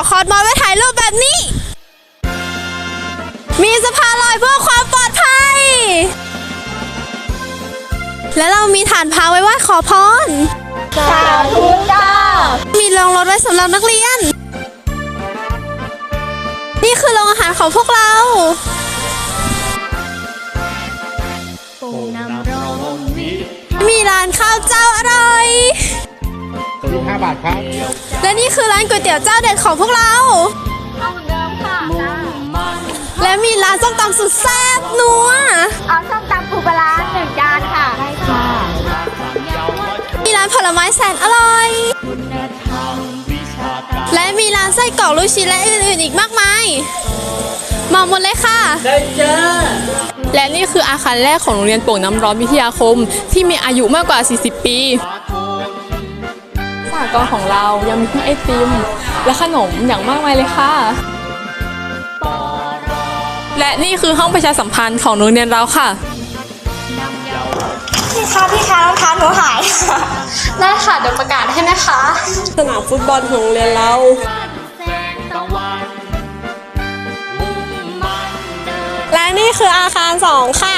วคอสมอไว้ถ่ายรูปแบบนี้ มีสะพานลอยเพื่อความปลอดภัย และเรามีฐานพระไว้ไหว้ขอพรสาธุจ้า มีโรงรถไว้สำหรับนักเรียน นี่คือโรงอาหารของพวกเรามีร้านข้าวเจ้าอร่อยตัวลูกห้าบาทครับ และนี่คือร้านก๋วยเตี๋ยวเจ้าเด็ดของพวกเรา เอาเดิมค่ะจ้าและมีร้านส้มตำสุดแซ่บนัว เอาส้มตำปูปลาร้าหนึ่งจานค่ะ ได้ค่ะมีร้านผลไม้แสนอร่อย และมีร้านไส้กรอกลูกชิ้นและอื่นๆอีกมากมายมาหมดเลยค่ะและนี่คืออาคารแรกของโรงเรียนโป่งน้ำร้อนวิทยาคม ที่มีอายุมากกว่า 40 ปีส หกรณ์ของเรายังมีทั้งไอติม และขนมอย่างมากมายเลยค่ะ และนี่คือห้องประชาสัมพันธ์ของโรงเรียนเราค่ะ พี่คะพี่คะรองเท้าหนูหายได้ค่ะเดี๋ยวประกาศให้นะคะ สนามฟุตบอลของโรงเรียนเราและนี่คืออาคารสองค่ะ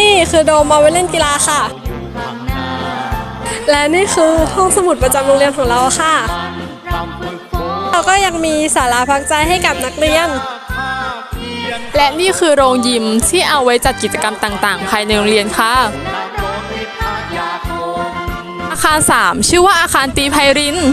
นี่คือโดมเอาไว้เล่นกีฬาค่ะ และนี่คือห้องสมุดประจำโรงเรียนของเราค่ะ เราก็ยังมีสาราพักใจให้กับนักเรียน และนี่คือโรงยิมที่เอาไว้จัดกิจกรรมต่างๆ ภายในโรงเรียนค่ะ อาคาร 3 ชื่อว่าอาคารตีไพรินท์